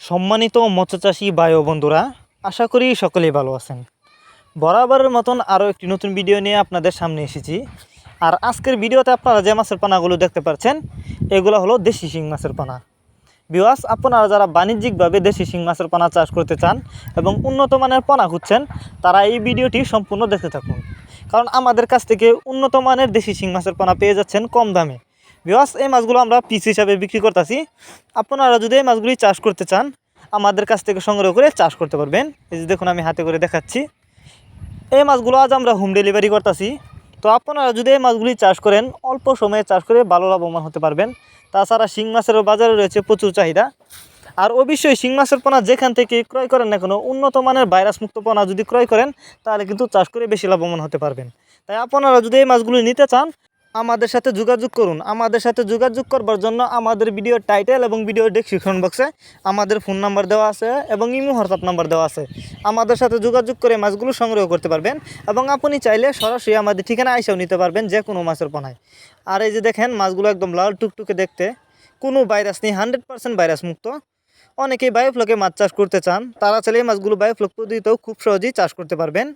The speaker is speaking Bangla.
সম্মানিত মৎস্যচাষী ও বন্ধুরা, আশা করি সকলেই ভালো আছেন। বরাবরের মতন আরও একটি নতুন ভিডিও নিয়ে আপনাদের সামনে এসেছি। আর আজকের ভিডিওতে আপনারা যে মাছের পানাগুলো দেখতে পাচ্ছেন, এগুলো হলো দেশি শিং মাছের পানা। বিওয়াস আপনারা যারা বাণিজ্যিকভাবে দেশি শিং মাছের পানা চাষ করতে চান এবং উন্নত মানের পানা খুঁজছেন, তারা এই ভিডিওটি সম্পূর্ণ দেখতে থাকুন। কারণ আমাদের কাছ থেকে উন্নত মানের দেশি শিং মাছের পানা পেয়ে যাচ্ছেন কম দামে। বিওয়াস এই মাছগুলো আমরা পিস হিসাবে বিক্রি করতেছি। আপনারা যদি এই মাছগুলি চাষ করতে চান, আমাদের কাছ থেকে সংগ্রহ করে চাষ করতে পারবেন। এই যে দেখুন, আমি হাতে করে দেখাচ্ছি। এই মাছগুলো আজ আমরা হোম ডেলিভারি করতেছি। তো আপনারা যদি এই মাছগুলি চাষ করেন, অল্প সময়ে চাষ করে ভালো লাভবান হতে পারবেন। তাছাড়া শিং মাছেরও বাজারে রয়েছে প্রচুর চাহিদা। আর অবশ্যই শিং মাছের পোনা যেখান থেকে ক্রয় করেন না কোনো, উন্নত মানের ভাইরাস মুক্ত পোনা যদি ক্রয় করেন, তাহলে কিন্তু চাষ করে বেশি লাভবান হতে পারবেন। তাই আপনারা যদি এই মাছগুলি নিতে চান আমাদের সাথে যোগাযোগ করুন। আমাদের সাথে যোগাযোগ করবার জন্য আমাদের ভিডিও টাইটেল এবং ভিডিও ডেসক্রিপশন বক্সে আমাদের ফোন নাম্বার দেওয়া আছে এবং ইমো হোয়াটসঅ্যাপ নাম্বার দেওয়া আছে। আমাদের সাথে যোগাযোগ করে মাছগুলো সংগ্রহ করতে পারবেন এবং আপনি চাইলে সরাসরি আমাদের ঠিকানা আইসাও নিতে পারবেন যে কোনো মাছের পোনায়। আর এই যে দেখেন, মাছগুলো একদম লাল টুকটুকে দেখতে। কোনো ভাইরাস নেই হান্ড্রেড পার্সেন্ট ভাইরাস মুক্ত। অনেকেই বায়োফ্লকে মাছ চাষ করতে চান, তারা চাইলে মাছগুলো বায়োফ্লক পদ্ধতিতেও খুব সহজেই চাষ করতে পারবেন।